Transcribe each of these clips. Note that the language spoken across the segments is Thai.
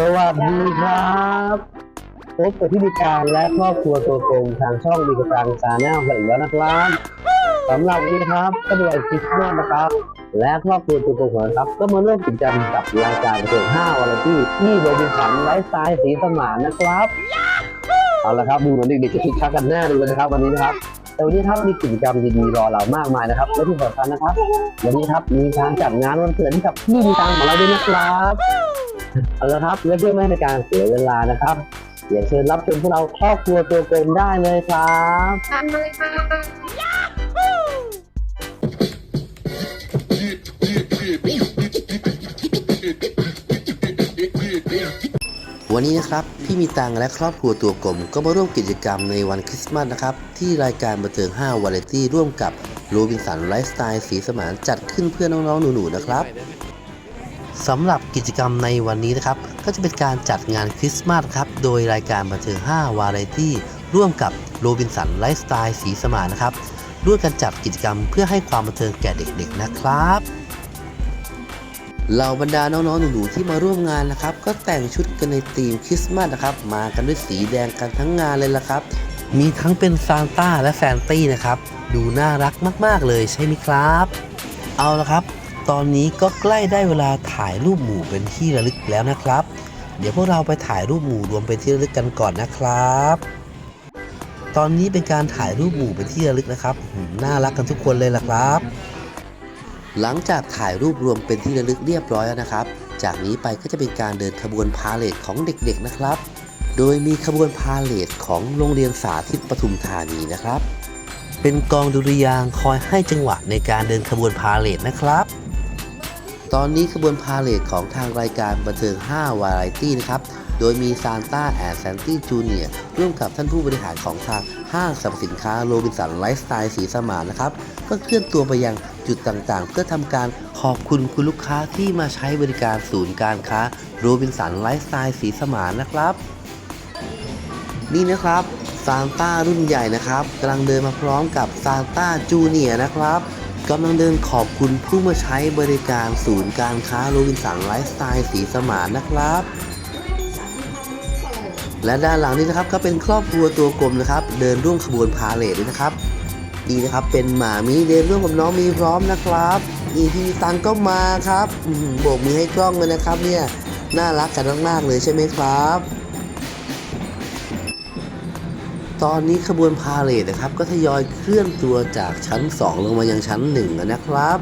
สวัสดีครับพบกับพี่ดิการและครอบครัวตัวโกงทางช่องดีกตังชาแนลกันแล้วนะครับสำหรับวันนี้นะครับก็เป็นวันคริสต์มาสนะครับ และครอบครัวตัวโกงของเราครับ ก็มาเร่มกิจกรรมกับรายการเกิด5วันที่ที่โรบินสันไลฟ์สไตล์สีสมานนะครับเอาละครับดูเหมือนเด็กๆจะคึกคักกันแน่เลยนะครับวันนี้นะครับแต่วันนี้ครับมีกิจกรรมดีๆรอเรามากมายนะครับและที่สำคัญนะครับ วันนี้ครับมีการจัดงานวันเกิดให้กับพี่ดีตังของเราด้วยนะครับ เอาละครับและเพื่อไม่ให้เป็นการเสียเวลานะครับอย่าเชิญรับชมพวกเราครอบครัวตัวเกมได้เลยครับทำเลยค่ะวันนี้นะครับ พี่มีตังและครอบครัวตัวกลม ก็มาร่วมกิจกรรมในวันคริสต์มาสนะครับ ที่รายการบันเทิง5วาไรตี้ร่วมกับโรบินสันไลฟ์สไตล์สีสมานจัดขึ้นเพื่อน้องๆหนูๆนะครับ สำหรับกิจกรรมในวันนี้นะครับ ก็จะเป็นการจัดงานคริสต์มาสครับ โดยรายการบันเทิง5วาไรตี้ร่วมกับโรบินสันไลฟ์สไตล์สีสมานนะครับร่วมกันจัดกิจกรรมเพื่อให้ความบันเทิงแก่เด็กๆนะครับเหล่าบรรดาน้องๆหนูๆที่มาร่วมงานนะครับ ก็แต่งชุดกันในธีมคริสต์มาสนะครับ มากันด้วยสีแดงกันทั้งงานเลยละครับ มีทั้งเป็นซานต้าและแฟนตี้นะครับ ดูน่ารักมากๆเลยใช่ไหมครับ เอาละครับ ตอนนี้ก็ใกล้ได้เวลาถ่ายรูปหมู่เป็นที่ระลึกแล้วนะครับ เดี๋ยวพวกเราไปถ่ายรูปหมู่รวมเป็นที่ระลึกกันก่อนนะครับ ตอนนี้เป็นการถ่ายรูปหมู่เป็นที่ระลึกนะครับน่ารักกันทุกคนเลยล่ะครับ หลังจากถ่ายรูปรวมเป็นที่ระลึกเรียบร้อยแล้วนะครับ จากนี้ไปก็จะเป็นการเดินขบวนพาเหรดของเด็กๆนะครับ โดยมีขบวนพาเหรดของโรงเรียนสาธิตปทุมธานีนะครับ เป็นกองดุริยางค์คอยให้จังหวะในการเดินขบวนพาเหรดนะครับ ตอนนี้ขบวนพาเหรดของทางรายการบันเทิง 5 วาไรตี้นะครับ โดยมีซานต้าแอนด์แซนตี้จูเนียร่วมกับท่านผู้บริหารของทางห้างสรรพสินค้าโรบินสันไลฟ์สไตล์สีสมานนะครับ ก็เคลื่อนตัวไปยังจุดต่างๆ เพื่อทำการขอบคุณคุณลูกค้าที่มาใช้บริการศูนย์การค้าโรบินสันไลฟ์สไตล์สีสมานนะครับ นี่นะครับซานต้ารุ่นใหญ่นะครับกำลังเดินมาพร้อมกับซานต้าจูเนียร์นะครับ กำลังเดินขอบคุณผู้มาใช้บริการศูนย์การค้าโรบินสันไลฟ์สไตล์สีสมานนะครับ และด้านหลังนี้นะครับก็เป็นครอบครัวตัวกลมนะครับ เดินร่วมขบวนพาเหรดด้วยนะครับนี่นะครับเป็นหมามีเดินร่วมกับน้องมีพร้อมนะครับนี่พี่ตังก็มาครับโบกมือให้กล้องเลยนะครับเนี่ยน่ารักกันมากๆเลยใช่ไหมครับ ตอนนี้ขบวนพาเหรดนะครับก็ทยอยเคลื่อนตัวจากชั้น 2 ลงมายังชั้น1แล้วนะครับ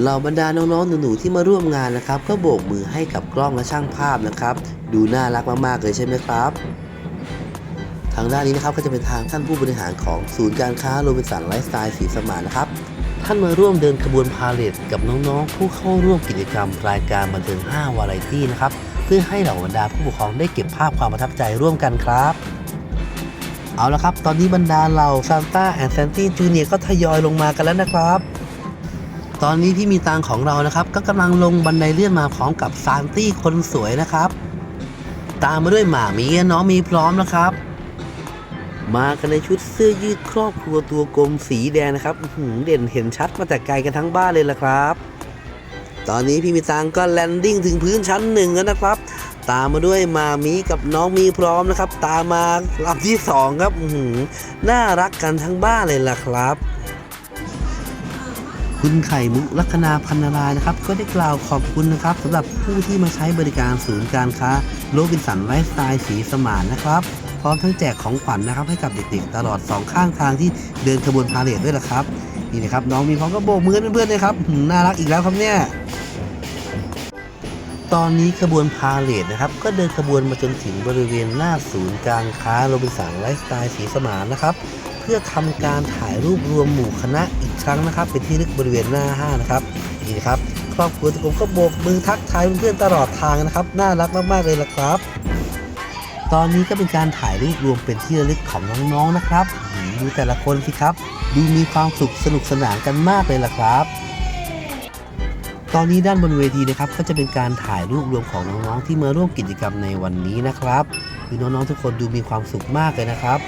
เหล่าบรรดาน้องๆหนูๆที่มาร่วมงานนะครับ ก็โบกมือให้กับกล้องและช่างภาพนะครับ ดูน่ารักมากๆเลยใช่ไหมครับ ทางด้านนี้นะครับก็จะเป็นทางท่านผู้บริหารของศูนย์การค้าโรบินสันไลฟ์สไตล์สีสมานนะครับท่านมาร่วมเดินขบวนพาเหรดกับน้องๆ ผู้เข้าร่วมกิจกรรม รายการบันเทิง5วาไรตี้นะครับเพื่อให้เหล่าบรรดาผู้ปกครองได้เก็บภาพความประทับใจร่วมกันครับ เอาละครับ ตอนนี้บรรดาเหล่าซานต้าแอนด์แซนตี้จูเนียก็ทยอยลงมากันแล้วนะครับ ตอนนี้พี่มีตังของเรานะครับ ก็กำลังลงบันไดเลื่อนมาพร้อมกับซานตี้คนสวยนะครับ ตามมาด้วยหมามีและน้องมีพร้อมนะครับ มากันในชุดเสื้อยืดครอบครัวตัวกลมสีแดงนะครับหืเด่นเห็นชัดมาแต่ไกลกันทั้งบ้านเลยละครับ ตอนนี้พี่มีตังก็แลนดิ้งถึงพื้นชั้นหนึ่งแล้วนะครับ ตามมาด้วยมามีกับน้องมีพร้อมนะครับ ตามมาลำที่สองครับอื้อหือน่ารักกันทั้งบ้านเลยล่ะครับคุณไข่มุกลัคนาพันนารายนะครับ ก็ได้กล่าวขอบคุณนะครับสำหรับผู้ที่มาใช้บริการศูนย์การค้าโรบินสันไลฟ์สไตล์สีสมานนะครับ พร้อมทั้งแจกของขวัญนะครับ ให้กับเด็กๆ ตลอดสองข้างทางที่เดินขบวนพาเหรดด้วยนะครับ นี่นะครับ น้องมีพร้อมก็โบกมือให้เพื่อนๆเลยครับหืมน่ารักอีกแล้วครับเนี่ย ตอนนี้ขบวนพาเหรดนะครับ ก็เดินขบวนมาจนถึงบริเวณหน้าศูนย์การค้าโรบินสันไลฟ์สไตล์สีสมานนะครับ เพื่อทำการถ่ายรูปรวมหมู่คณะอีกครั้งนะครับ เป็นที่ลึกบริเวณหน้าห้างนะครับนี่นะครับครอบครัวทุกคนก็โบกมือทักทายเพื่อนๆตลอดทางนะครับ น่ารักมากๆเลยละครับ ตอนนี้ก็เป็นการถ่ายรูปรวมเป็นที่ระลึกของน้องๆนะครับดูแต่ละคนสิครับ ดูมีความสุขสนุกสนานกันมากเลยล่ะครับ ตอนนี้ด้านบนเวทีนะครับก็จะเป็นการถ่ายรูปรวมของน้องๆที่มาร่วมกิจกรรมในวันนี้นะครับคือน้องๆทุกคนดูมีความสุขมากเลยนะครับ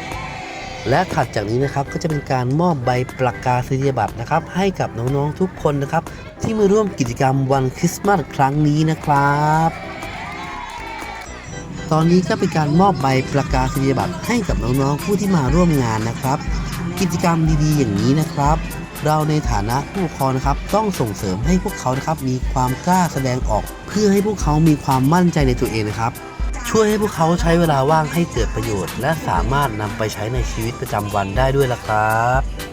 และถัดจากนี้นะครับก็จะเป็นการมอบใบประกาศนียบัตรนะครับ ให้กับน้องๆทุกคนนะครับ ที่มาร่วมกิจกรรมวันคริสต์มาสครั้งนี้นะครับตอนนี้ก็เป็นการมอบใบประกาศนียบัตรให้กับน้องๆผู้ที่มาร่วมงานนะครับ กิจกรรมดีๆอย่างนี้นะครับ เราในฐานะผู้ปกครองนะครับต้องส่งเสริมให้พวกเขานะครับมีความกล้าแสดงออก เพื่อให้พวกเขามีความมั่นใจในตัวเองนะครับ ช่วยให้พวกเขาใช้เวลาว่างให้เกิดประโยชน์ และสามารถนำไปใช้ในชีวิตประจำวันได้ด้วยล่ะครับ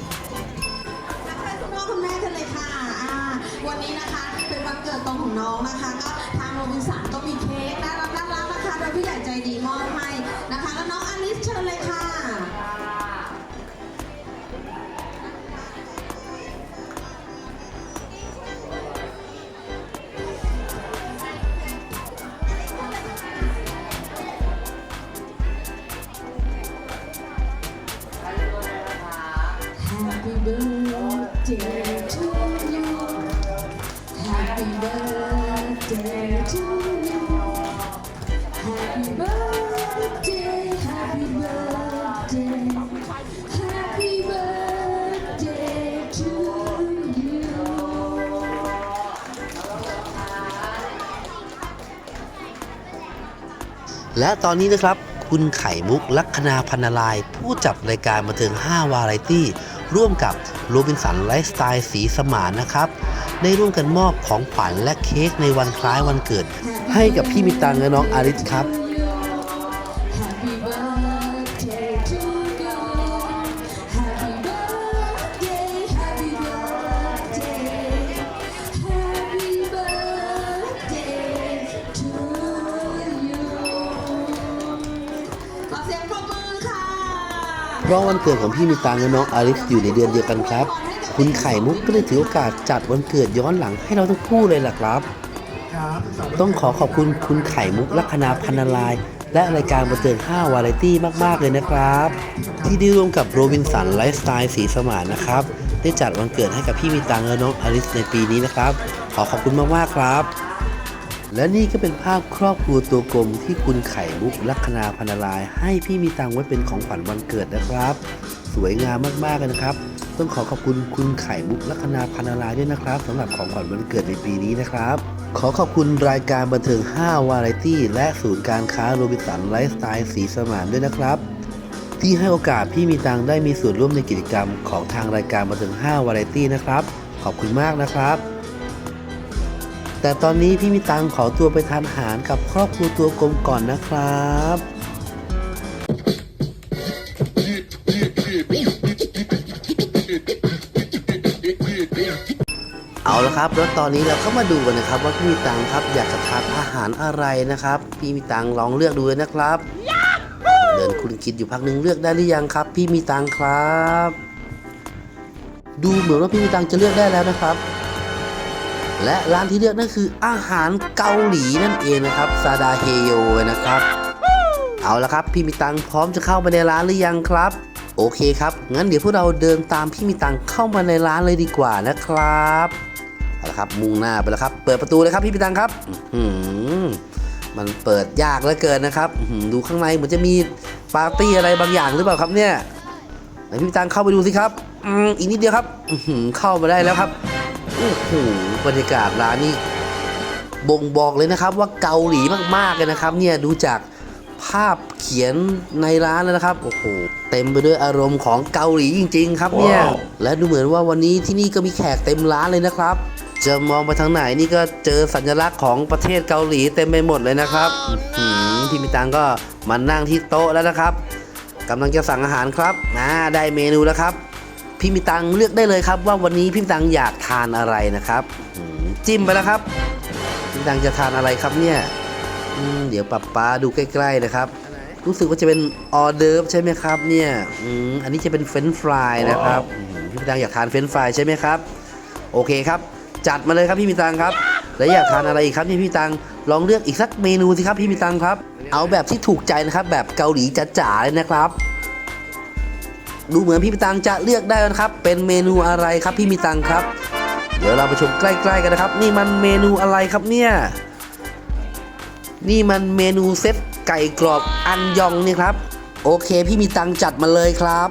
และตอนนี้นะครับ คุณไข่มุกลัคนาพันนาลาย ผู้จัดรายการบันเทิง 5 วาไรตี้ ร่วมกับโรบินสันไลฟ์สไตล์สีสมานนะครับ ได้ร่วมกันมอบของขวัญและเค้กในวันคล้ายวันเกิด ให้กับพี่มิตังและน้องอาริสครับ ราะวันเกิดของพี่มิตังและน้องอาริสอยู่ในเดือนเดียวกันครับ คุณไข่มุกก็เลยถือโอกาสจัดวันเกิดย้อนหลังให้เราทั้งคู่เลยล่ะครับ ต้องขอขอบคุณคุณไข่มุกลัคนาพันนาลาย และรายการบันเทิง5วาไรตี้มาก ๆ เลยนะครับ ที่ได้ร่วมกับโรบินสันไลฟ์สไตล์สีสมานนะครับ ได้จัดวันเกิดให้กับพี่มีตังและน้องอลิสในปีนี้นะครับ ขอขอบคุณมาก ๆ ครับ และนี่ก็เป็นภาพครอบครัวตัวกลมที่คุณไข่มุกลัคนาพันาลายให้พี่มีตังไว้เป็นของขวัญวันเกิดนะครับ สวยงามมากๆเลยนะครับ ต้องขอขอบคุณคุณไข่มุกลัคนาพันาลายด้วยนะครับสำหรับของขวัญวันเกิดในปีนี้นะครับ ขอขอบคุณรายการบันเทิง 5 วาไรตี้ และศูนย์การค้าโรบินสันไลฟ์สไตล์สีสมานด้วยนะครับ ที่ให้โอกาสพี่มีตังได้มีส่วนร่วมในกิจกรรมของทางรายการบันเทิง 5 วาไรตี้นะครับ ขอบคุณมากนะครับ แต่ตอนนี้พี่มีตังขอตัวไปทานอาหารกับครอบครัวตัวกลมก่อนนะครับเอาละครับ แล้วตอนนี้เราก็มาดูกันนะครับ ว่าพี่มีตังครับอยากจะทานอาหารอะไรนะครับ พี่มีตังลองเลือกดูเลยนะครับ เดินคุณคิดอยู่พักหนึ่งเลือกได้หรือยังครับ พี่มีตังครับ ดูเหมือนว่าพี่มีตังจะเลือกได้แล้วนะครับ และร้านที่เลือกนั่นคืออาหารเกาหลีนั่นเองนะครับซาดาเฮโยนะครับ เอาละครับ พี่มีตังพร้อมจะเข้าไปในร้านหรือยังครับ โอเคครับ งั้นเดี๋ยวพวกเราเดินตามพี่มีตังเข้ามาในร้านเลยดีกว่านะครับเอาละครับมุ่งหน้าไปแล้วครับ เปิดประตูเลยครับพี่มีตังครับอืมันเปิดยากเหลือเกินนะครับดูข้างในเหมือนจะมีปาร์ตี้อะไรบางอย่างหรือเปล่าครับเนี่ยพี่มีตังเข้าไปดูสิครับอืมอีกนิดเดียวครับอืเข้ามาได้แล้วครับ โอ้โหบรรยากาศร้านนี้บ่งบอกเลยนะครับว่าเกาหลีมากๆเลยนะครับ เนี่ยดูจากภาพเขียนในร้านแล้วนะครับโอ้โหเต็มไปด้วยอารมณ์ของเกาหลีจริง ๆ ครับเนี่ย และดูเหมือนว่าวันนี้ที่นี่ก็มีแขกเต็มร้านเลยนะครับ จะมองไปทางไหนนี่ก็เจอสัญลักษณ์ของประเทศเกาหลีเต็มไปหมดเลยนะครับอื้อหือพี่มิตังก็มานั่งที่โต๊ะแล้วนะครับกำลังจะสั่งอาหารครับอ่าได้เมนูแล้วครับ พี่มีตังเลือกได้เลยครับ ว่าวันนี้พี่มีตังอยากทานอะไรนะครับจิ้มไปแล้วครับพี่มีตังจะทานอะไรครับเนี่ยเดี๋ยวปับป้าดูใกล้ ๆนะครับ รู้สึกว่าจะเป็นออเดิร์ฟใช่ไหมครับ เนี่ยอันนี้จะเป็นเฟรนฟรายนะครับพี่มีตังอยากทานเฟรนฟรายใช่ไหมครับ โอเคครับ จัดมาเลยครับพี่มีตังครับ แล้วอยากทานอะไรอีกครับนี่พี่มีตังลองเลือกอีกสักเมนูสิครับพี่มีตังครับ เอาแบบที่ถูกใจนะครับ แบบเกาหลีจ๋าๆเลยนะครับ ดูเหมือนพี่มีตังจะเลือกได้นะครับ เป็นเมนูอะไรครับพี่มีตังครับ เดี๋ยวเราไปชมใกล้ๆกันนะครับ นี่มันเมนูอะไรครับเนี่ย นี่มันเมนูเซตไก่กรอบอันยองนี่ครับ โอเค พี่มีตังจัดมาเลยครับ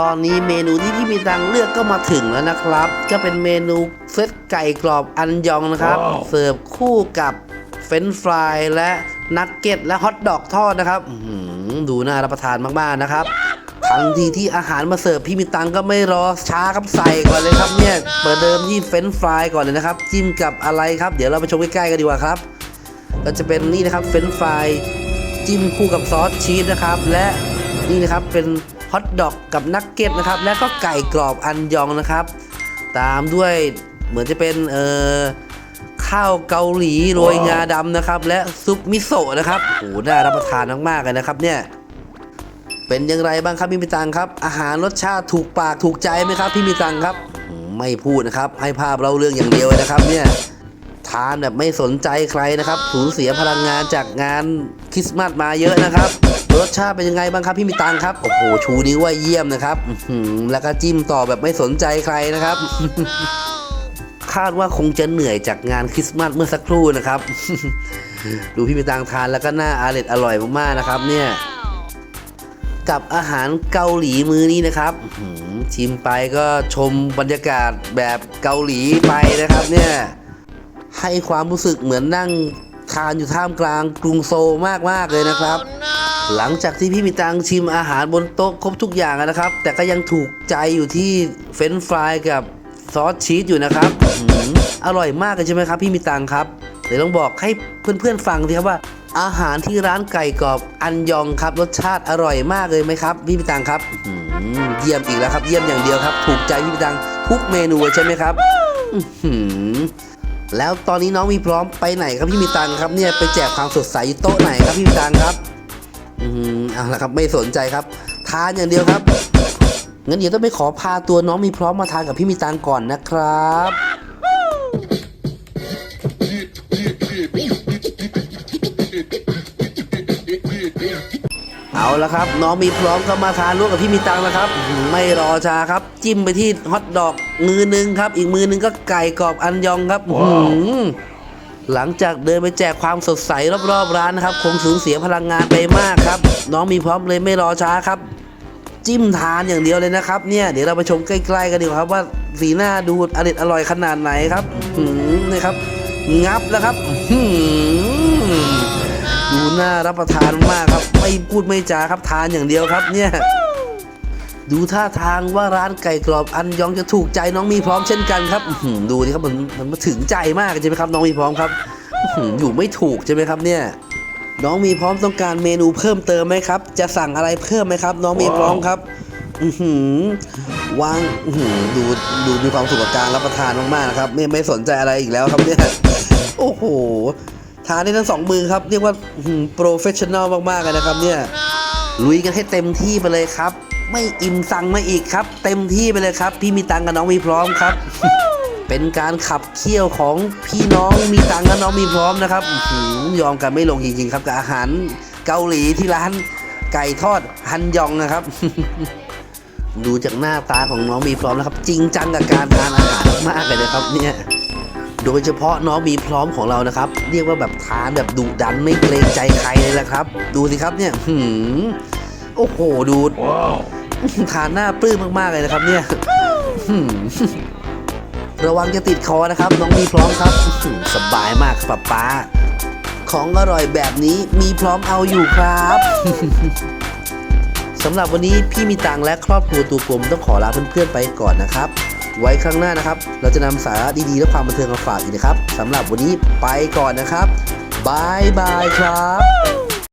ตอนนี้เมนูที่พี่มีตังเลือกก็มาถึงแล้วนะครับ ก็เป็นเมนูเซตไก่กรอบอันยองนะครับ เสิร์ฟคู่กับเฟรนช์ฟรายและนักเก็ตและฮอทดอกทอดนะครับอื้อหือดูน่ารับประทานมากๆนะครับทันทีที่อาหารมาเสิร์ฟพี่มีตังก็ไม่รอช้าครับใส่ก่อนเลยครับเนี่ยเปิดเดิมที่เฟรนช์ฟรายก่อนเลยนะครับ จิ้มกับอะไรครับ เดี๋ยวเราไปชมใกล้ๆกันดีกว่าครับ ก็จะเป็นนี่นะครับเฟรนช์ฟรายจิ้มคู่กับซอสชีสนะครับ และนี่นะครับเป็น ฮอทดอกกับนักเก็ตนะครับ และก็ไก่กรอบอันยองนะครับ ตามด้วยเหมือนจะเป็นเอ่อข้าวเกาหลีโรยงาดำนะครับ และซุปมิโซะนะครับโอ้โหน่ารับประทานมากๆเลยนะครับเนี่ยเป็นอย่างไรบ้างครับพี่มีตังครับ อาหารรสชาติถูกปากถูกใจไหมครับพี่มีตังครับไม่พูดนะครับ ให้ภาพเราเรื่องอย่างเดียวนะครับเนี่ยทานแบบไม่สนใจใครนะครับ สูญเสียพลังงานจากงานคริสต์มาสมาเยอะนะครับ สชาติเป็นยังไงบ้างครับพี่มีตังครับ โอ้โห ชูนิ้วว่าเยี่ยมนะครับแล้วก็จิ้มต่อแบบไม่สนใจใครนะครับ คาดว่าคงจะเหนื่อยจากงานคริสต์มาสเมื่อสักครู่นะครับ ดูพี่มีตังทานแล้วก็น่าอร่อยอร่อยมากๆนะครับ เนี่ย กับอาหารเกาหลีมื้อนี้นะครับชิมไปก็ชมบรรยากาศแบบเกาหลีไปนะครับ เนี่ย ให้ความรู้สึกเหมือนนั่งทานอยู่ท่ามกลางกรุงโซลมากๆเลยนะครับ หลังจากที่พี่มีตังชิมอาหารบนโต๊ะครบทุกอย่างแล้วนะครับ แต่ก็ยังถูกใจอยู่ที่เฟรนฟรายกับซอสชีสอยู่นะครับอื้อร่อยมากเลยใช่ไหมครับ พี่มีตังครับเดี๋ยวลองบอกให้เพื่อนๆฟังทีครับว่า อาหารที่ร้านไก่กรอบอันยองครับรสชาติอร่อยมากเลยไหมครับ พี่มีตังครับอื้อหือเยี่ยมอีกแล้วครับ เยี่ยมอย่างเดียวครับ ถูกใจพี่มีตังทุกเมนูใช่ไหมครับแล้วตอนนี้น้องมีพร้อมไปไหนครับพี่มีตังครับเนี่ยไปแจกความสดใสโต๊ะไหนครับพี่มีตังครับ อืมเอาละครับไม่สนใจครับ ทานอย่างเดียวครับงั้นเดี๋ยวต้องไปขอพาตัวน้องมีพร้อมมาทานกับพี่มีตังก่อนนะครับ เอาละครับ น้องมีพร้อมก็มาทานร่วมกับพี่มีตังนะครับอื้อหือไม่รอช้าครับ จิ้มไปที่ฮอทดอกมือหนึงครับ อีกมือหนึงก็ไก่กรอบอันยองครับอื้อ หลังจากเดินไปแจกความสดใสรอบๆร้านนะครับ คงสูญเสียพลังงานไปมากครับ น้องมีพร้อมเลยไม่รอช้าครับ จิ้มทานอย่างเดียวเลยนะครับ เนี่ยเดี๋ยวเราไปชมใกล้ ๆ กันดีกว่าครับว่าสีหน้าดูอร่อยอร่อยขนาดไหนครับหือนี่ครับ งับแล้วครับหือดูน่ารับประทานมากครับ ไม่พูดไม่จาครับทานอย่างเดียวครับเนี่ย ดูท่าทางว่าร้านไก่กรอบอันยองจะถูกใจน้องมีพร้อมเช่นกันครับดูดิครับมันมันมาถึงใจมากใช่ไหมครับน้องมีพร้อมครับอยู่ไม่ถูกใช่ไหมครับเนี่ยน้องมีพร้อมต้องการเมนูเพิ่มเติมไหมครับ จะสั่งอะไรเพิ่มไหมครับ น้องมีพร้อมครับวางดูดูมีความสุขกับการรับประทานมากๆนะครับไม่ไม่สนใจอะไรอีกแล้วครับเนี่ยโอ้โหทานได้ทั้งสองมือครับ เรียกว่าโปรเฟชชั่นอลมากๆเลยนะครับเนี่ยลุยกันให้เต็มที่ไปเลยครับ ไม่อิ่มสั่งมาอีกครับ เต็มที่ไปเลยครับ พี่มีตังค์กับน้องมีพร้อมครับ เป็นการขับเคี่ยวของพี่น้องมีตังค์กับน้องมีพร้อมนะครับอื้อหือยอมกันไม่ลงจริงๆครับกับอาหารเกาหลีที่ร้านไก่ทอดฮันยองนะครับ ดูจากหน้าตาของน้องมีพร้อมแล้วครับ จริงจังกับการทานอาหารมากเลยนะครับเนี่ยโดยเฉพาะน้องมีพร้อมของเรานะครับ เรียกว่าแบบทานแบบดุดันไม่เกรงใจใครเลยแหละครับ ดูสิครับเนี่ยหืมโอ้โหดู ทานหน้าปลื้มมากๆเลยนะครับเนี่ยระวังจะติดคอนะครับ น้องมีพร้อมครับสบายมากครับป้า ของอร่อยแบบนี้มีพร้อมเอาอยู่ครับสำหรับวันนี้พี่มีตังและครอบครัวตัวกลมต้องขอลาเพื่อนๆไปก่อนนะครับ ไว้ครั้งหน้านะครับ เราจะนำสาระดีๆ และความบันเทิงมาฝากอีกนะครับสำหรับวันนี้ไปก่อนนะครับบายบายครับ